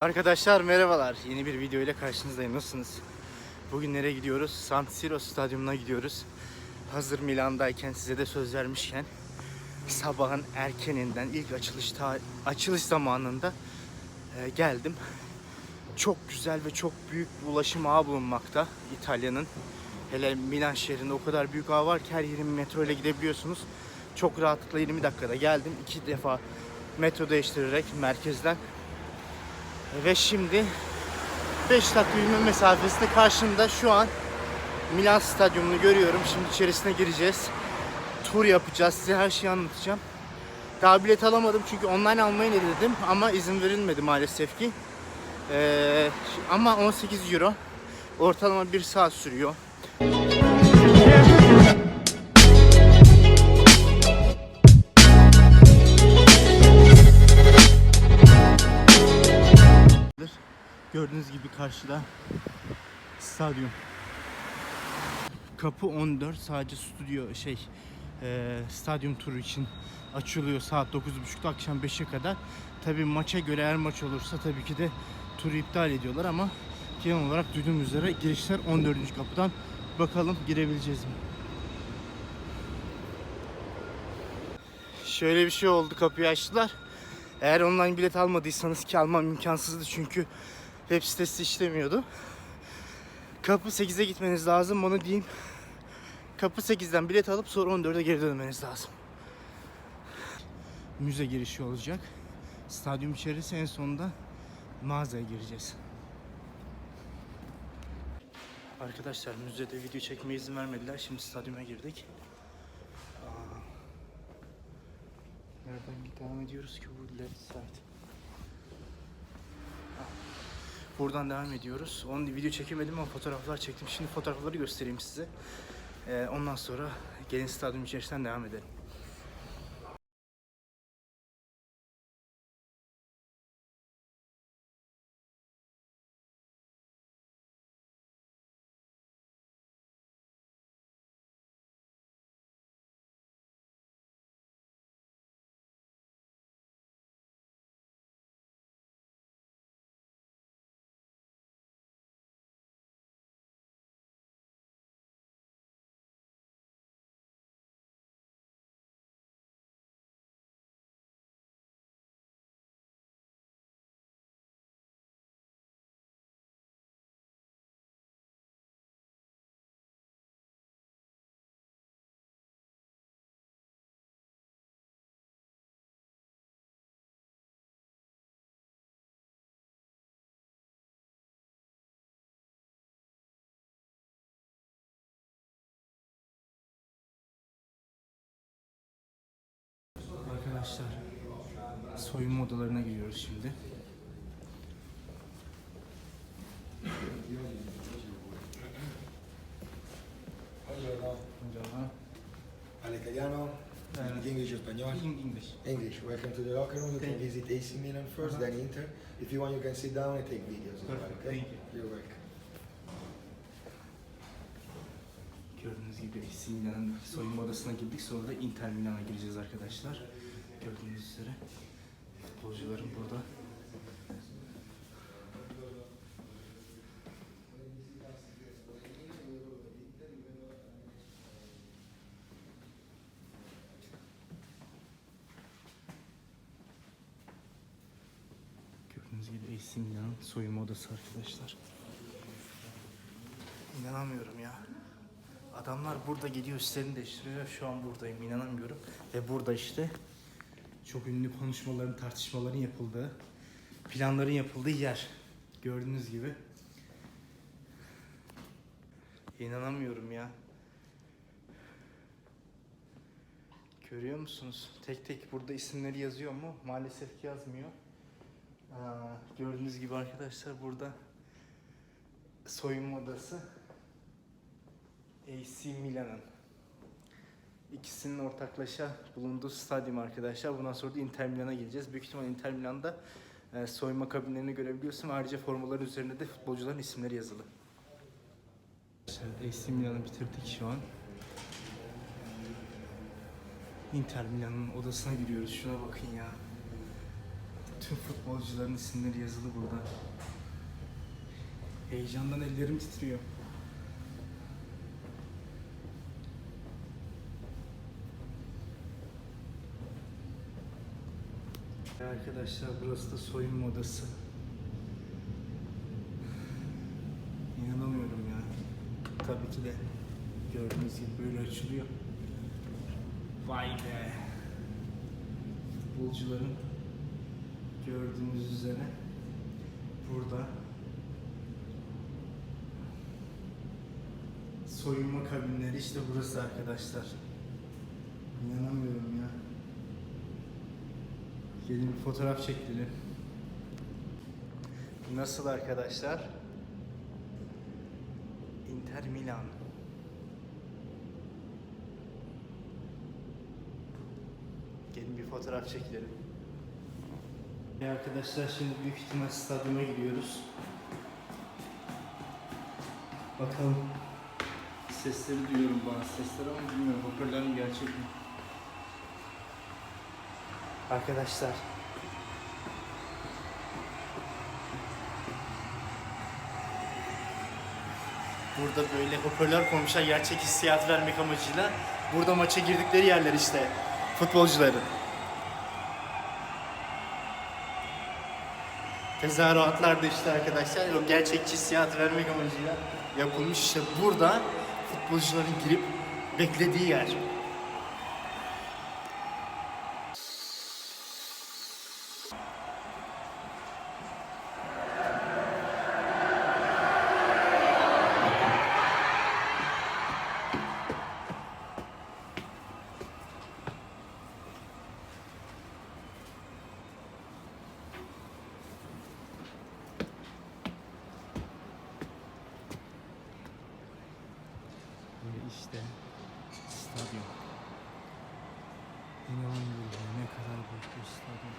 Arkadaşlar merhabalar. Yeni bir video ile karşınızdayım. Nasılsınız? Bugün nereye gidiyoruz? San Siro stadyumuna gidiyoruz. Hazır Milan'dayken size de söz vermişken sabahın erkeninden ilk açılış açılış zamanında e, geldim. Çok güzel ve çok büyük bir ulaşım ağı bulunmakta İtalya'nın. Hele Milan şehrinde o kadar büyük ağ var ki her yerin metro ile gidebiliyorsunuz. Çok rahatlıkla 20 dakikada geldim. İki defa metro değiştirerek merkezden ve şimdi 5 dakika mesafesinde karşımda şu an Milan stadyumunu görüyorum. Şimdi içerisine gireceğiz. Tur yapacağız. Size her şeyi anlatacağım. Daha bilet alamadım çünkü online almayı ne dedim ama izin verilmedi maalesef ki. Ee, ama 18 euro. Ortalama 1 saat sürüyor. Gördüğünüz gibi karşıda stadyum. Kapı 14 sadece stüdyo şey e, stadyum turu için açılıyor saat 9.30'da akşam 5'e kadar. Tabi maça göre eğer maç olursa tabii ki de turu iptal ediyorlar ama genel olarak duyduğum üzere girişler 14. kapıdan. Bakalım girebileceğiz mi? Şöyle bir şey oldu kapıyı açtılar. Eğer online bilet almadıysanız ki almam imkansızdı çünkü web sitesi işlemiyordu. Kapı 8'e gitmeniz lazım onu diyeyim. Kapı 8'den bilet alıp sonra 14'e geri dönmeniz lazım. Müze girişi olacak. Stadyum içerisi en sonunda mağazaya gireceğiz. Arkadaşlar müzede video çekmeye izin vermediler. Şimdi stadyuma girdik. Nereden devam ediyoruz ki bu left side? Buradan devam ediyoruz. Onun video çekemedim ama fotoğraflar çektim. Şimdi fotoğrafları göstereyim size. Ee, ondan sonra gelin stadyum içerisinden devam edelim. Arkadaşlar soyunma odalarına giriyoruz şimdi. İtaliano, speak English or Spanish? English. English. Welcome to the locker room. You can Thank visit AC Milan 1st Uh-huh. then Inter. If you want, you can sit down and take videos. Perfect, okay? thank you. You're welcome. Gördüğünüz gibi AC Milan'ın soyunma odasına girdik. Sonra da Inter Milan'a gireceğiz arkadaşlar. Gördüğünüz üzere futbolcularım burada. Gördüğünüz gibi AC Milan'ın soyunma odası arkadaşlar. İnanamıyorum ya. Adamlar burada geliyor üstlerini değiştiriyor. Şu an buradayım inanamıyorum. Ve burada işte çok ünlü konuşmaların, tartışmaların yapıldığı, planların yapıldığı yer. Gördüğünüz gibi. İnanamıyorum ya. Görüyor musunuz? Tek tek burada isimleri yazıyor mu? Maalesef ki yazmıyor. Aa, gördüğünüz gibi arkadaşlar burada soyunma odası AC Milan'ın ikisinin ortaklaşa bulunduğu stadyum arkadaşlar. Bundan sonra da Inter Milan'a gideceğiz. Büyük ihtimal Inter Milan'da e, soyunma kabinlerini görebiliyorsun. Ayrıca formaların üzerinde de futbolcuların isimleri yazılı. AC Milan'ı bitirdik şu an. Inter Milan'ın odasına giriyoruz. Şuna bakın ya. Bütün futbolcuların isimleri yazılı burada. Heyecandan ellerim titriyor. Arkadaşlar burası da soyunma odası. İnanamıyorum ya. Tabii ki de gördüğünüz gibi böyle açılıyor. Vay be. Futbolcuların gördüğünüz üzere burada soyunma kabinleri işte burası arkadaşlar. İnanamıyorum ya. Gelin bir fotoğraf çekelim. Nasıl arkadaşlar? Inter Milan. Gelin bir fotoğraf çekelim. Ya arkadaşlar şimdi büyük ihtimal stadyuma gidiyoruz. Bakalım. Sesleri duyuyorum bazı sesleri ama bilmiyorum hoparlörüm gerçek mi? Arkadaşlar. Burada böyle hoparlör koymuşlar gerçek hissiyat vermek amacıyla. Burada maça girdikleri yerler işte futbolcuların. Tezahüratlar da işte arkadaşlar o gerçekçi hissiyat vermek amacıyla yapılmış işte burada futbolcuların girip beklediği yer. Ve işte stadyum. İnanamıyorum ya, ne kadar büyük bir stadyum.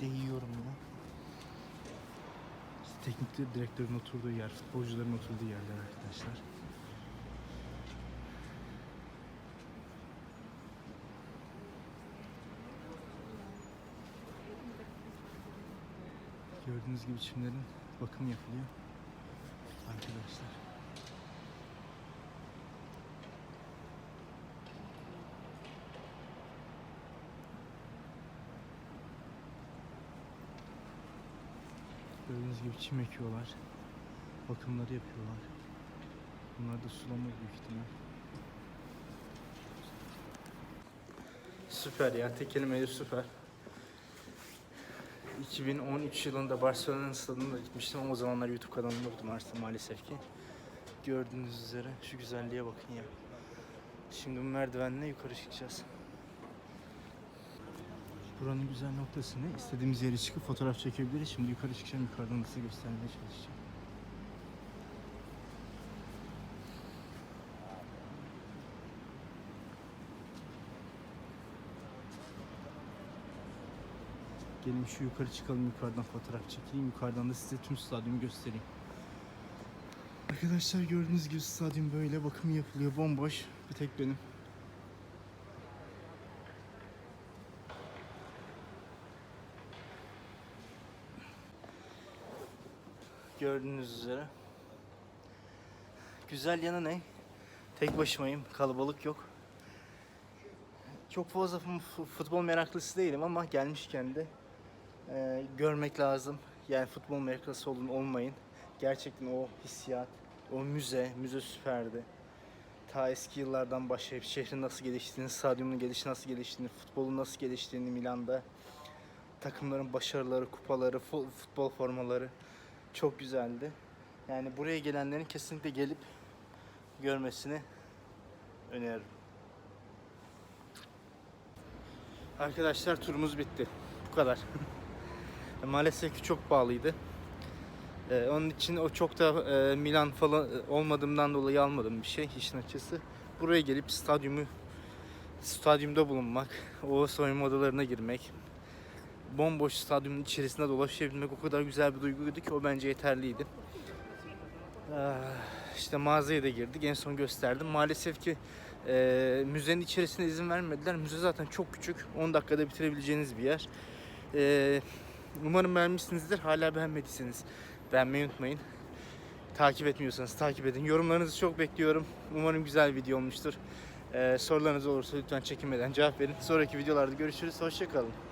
Değiyorum ya. Teknik direktörün oturduğu yer, futbolcuların oturduğu yerler arkadaşlar. Gördüğünüz gibi çimlerin bakım yapılıyor. Arkadaşlar. Gördüğünüz gibi çim ekiyorlar. Bakımları yapıyorlar. Bunlar da sulama büyük ihtimal. Süper ya. Tek kelimeyle süper. 2013 yılında Barcelona'nın stadına gitmiştim ama o zamanlar YouTube kanalımda yoktu maalesef, ki. Gördüğünüz üzere şu güzelliğe bakın ya. Şimdi bu merdivenle yukarı çıkacağız. Buranın güzel noktası ne? İstediğimiz yere çıkıp fotoğraf çekebiliriz. Şimdi yukarı çıkacağım, yukarıdan da size göstermeye çalışacağım. Gelin şu yukarı çıkalım yukarıdan fotoğraf çekeyim. Yukarıdan da size tüm stadyumu göstereyim. Arkadaşlar gördüğünüz gibi stadyum böyle bakım yapılıyor bomboş. Bir tek benim. Gördüğünüz üzere. Güzel yanı ne? Tek başımayım. Kalabalık yok. Çok fazla fu- futbol meraklısı değilim ama gelmişken de e, görmek lazım. Yani futbol meraklısı olun olmayın. Gerçekten o hissiyat, o müze, müze süperdi. Ta eski yıllardan başlayıp şehrin nasıl geliştiğini, stadyumun gelişi nasıl geliştiğini, futbolun nasıl geliştiğini Milan'da, takımların başarıları, kupaları, fu- futbol formaları çok güzeldi. Yani buraya gelenlerin kesinlikle gelip görmesini öneririm. Arkadaşlar turumuz bitti. Bu kadar. Maalesef ki çok pahalıydı. Ee, onun için o çok da e, Milan falan e, olmadığımdan dolayı almadım bir şey işin açısı. Buraya gelip stadyumu stadyumda bulunmak, o soyunma odalarına girmek, bomboş stadyumun içerisinde dolaşabilmek o kadar güzel bir duyguydu ki o bence yeterliydi. Ee, işte mağazaya da girdik. En son gösterdim. Maalesef ki müzenin içerisine izin vermediler. Müze zaten çok küçük. 10 dakikada bitirebileceğiniz bir yer. Ee, umarım beğenmişsinizdir. Hala beğenmediyseniz beğenmeyi unutmayın. Takip etmiyorsanız takip edin. Yorumlarınızı çok bekliyorum. Umarım güzel bir video olmuştur. Ee, sorularınız olursa lütfen çekinmeden cevap verin. Sonraki videolarda görüşürüz. Hoşçakalın.